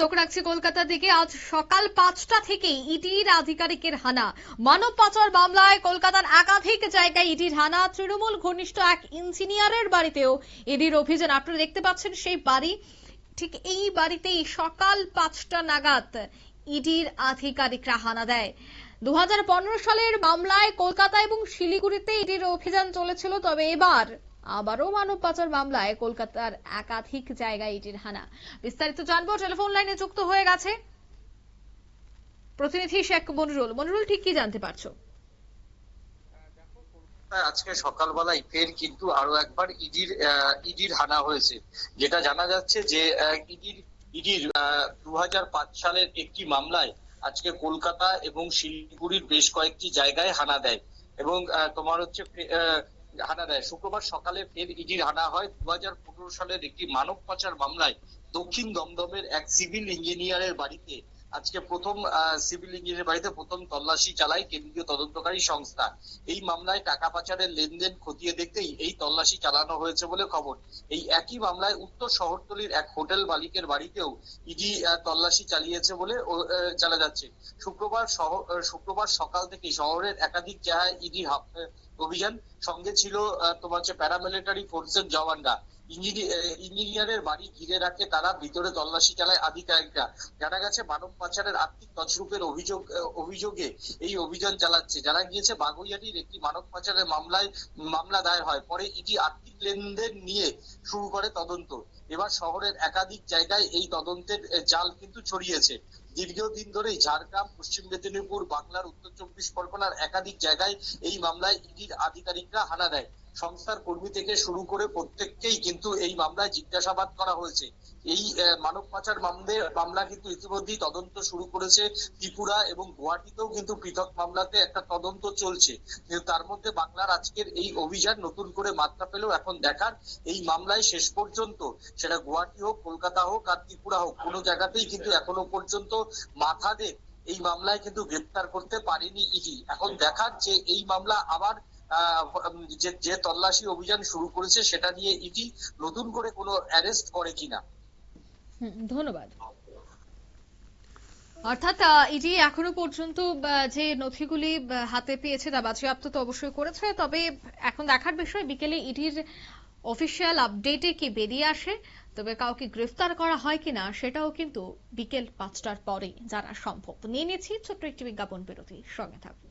চোখ রাখছি দিকে। আজ সকাল পাঁচটা থেকে আধিকারিকের হানা। মানব পাচার মামলায় কলকাতার একাধিক জায়গায় ইডির হানা। তৃণমূল ঘনিষ্ঠ এক ইঞ্জিনিয়ারের বাড়িতেও ইডির অভিযান। আপনারা দেখতে পাচ্ছেন সেই বাড়ি। ঠিক এই বাড়িতেই সকাল পাঁচটা নাগাদ ইডির আধিকারিকরা হানা দেয়। দু হাজার পনেরো সালের মামলায় কলকাতা এবং শিলিগুড়িতে ইডির অভিযান চলেছিল, তবে এবার আবারও মানব পাচার মামলায় কলকাতার একাধিক জায়গায় ইডির হানা। বিস্তারিত জানব টেলিফোন লাইনে যুক্ত হয়ে গেছে প্রতিনিধি শেখ মনিরুল। মনিরুল ঠিক কি জানতে পারছ? হ্যাঁ, আজকে সকালবেলায় ফের কিন্তু আরও একবার ইডির ইডির হানা হয়েছে। যেটা জানা যাচ্ছে যে ইডির ইডির দু হাজার পাঁচ সালের একটি মামলায় আজকে কলকাতা এবং শিলিগুড়ির বেশ কয়েকটি জায়গায় হানা দেয়। এবং তোমার হচ্ছে হানা দেয়। শুক্রবার সকালে ফের ইডির হানা হয়। দু সালের একটি মানব পাচার মামলায় দক্ষিণ দমদমের এক সিভিল ইঞ্জিনিয়ারের বাড়িতে, আজকে প্রথম সিভিল ইঞ্জিনিয়ারের বাড়িতে প্রথম তল্লাশি চালায় কেন্দ্রীয় তদন্তকারী সংস্থা। এই মামলায় টাকা পাচারের লেনদেন খতিয়ে দেখতেই এই তল্লাশি চালানো হয়েছে বলে খবর। এই একই মামলায় উত্তর শহরতলির এক হোটেল মালিকের বাড়িতেও ইডি তল্লাশি চালিয়েছে বলে জানা যাচ্ছে। শুক্রবার শুক্রবার সকাল থেকে শহরের একাধিক জায়গায় ইডি অভিযান সঙ্গে ছিল তোমার হচ্ছে প্যারামিলিটারি ফোর্সের জওয়ানরা। ইঞ্জিনিয়ারের বাড়ি ঘিরে রাখে তারা, ভিতরে তল্লাশি চালায় আধিকারিকরা। জানা গেছে, মানব পাচারের আর্থিক তছরূপের অভিযোগ অভিযোগে এই অভিযান চালাচ্ছে। জানা গিয়েছে, বাগুইয়াটির একটি মানব পাচারের মামলায়, মামলা দায়ের হয়। পরে ইডি আর্থিক লেনদেন নিয়ে শুরু করে তদন্ত। এবার শহরের একাধিক জায়গায় এই তদন্তের জাল কিন্তু ছড়িয়েছে। দীর্ঘদিন ধরেই ঝাড়গ্রাম, পশ্চিম মেদিনীপুর, বাংলার উত্তর চব্বিশ পরগনার একাধিক জায়গায় এই মামলায় ইডির আধিকারিকরা হানা দেয়। সংস্থার কর্মী থেকে শুরু করে প্রত্যেককেই কিন্তু এই মামলায় জিজ্ঞাসাবাদ করা হয়েছে। এই মানব পাচার মামলে কিন্তু ইতিমধ্যেই তদন্ত শুরু করেছে। ত্রিপুরা এবং গুয়াহাটিতেও কিন্তু পৃথক মামলাতে একটা তদন্ত চলছে। তার মধ্যে বাংলার আজকের এই অভিযান নতুন করে মাত্রা পেলেও এখন দেখার এই মামলায় শেষ পর্যন্ত সেটা গুয়াহাটি হোক, কলকাতা হোক, আর ত্রিপুরা হোক, কোনো জায়গাতেই কিন্তু এখনও পর্যন্ত মাথাদের এই মামলায় কিন্তু গ্রেপ্তার করতে পারেনি ইডি। এখন দেখার যে এই মামলা আবার যে যে তল্লাশি অভিযান শুরু করেছে সেটা নিয়ে ইডি নতুন করে কোনো অ্যারেস্ট করে কিনা ধন্যবাদ। অর্থাৎ ইডি এখনও পর্যন্ত যে নথিগুলি হাতে পেয়েছে তা বাজেয়াপ্ত তো অবশ্যই করেছে, তবে এখন দেখার বিষয়, বিকেলে ইডির অফিসিয়াল আপডেটে কি বেরিয়ে আসে? তবে কাউকে গ্রেফতার করা হয় কিনা সেটাও কিন্তু বিকেল পাঁচটার পরে জানা সম্ভব। নিয়ে নিচ্ছি ছোট্ট একটি বিজ্ঞাপন বিরতি সঙ্গে থাকুন।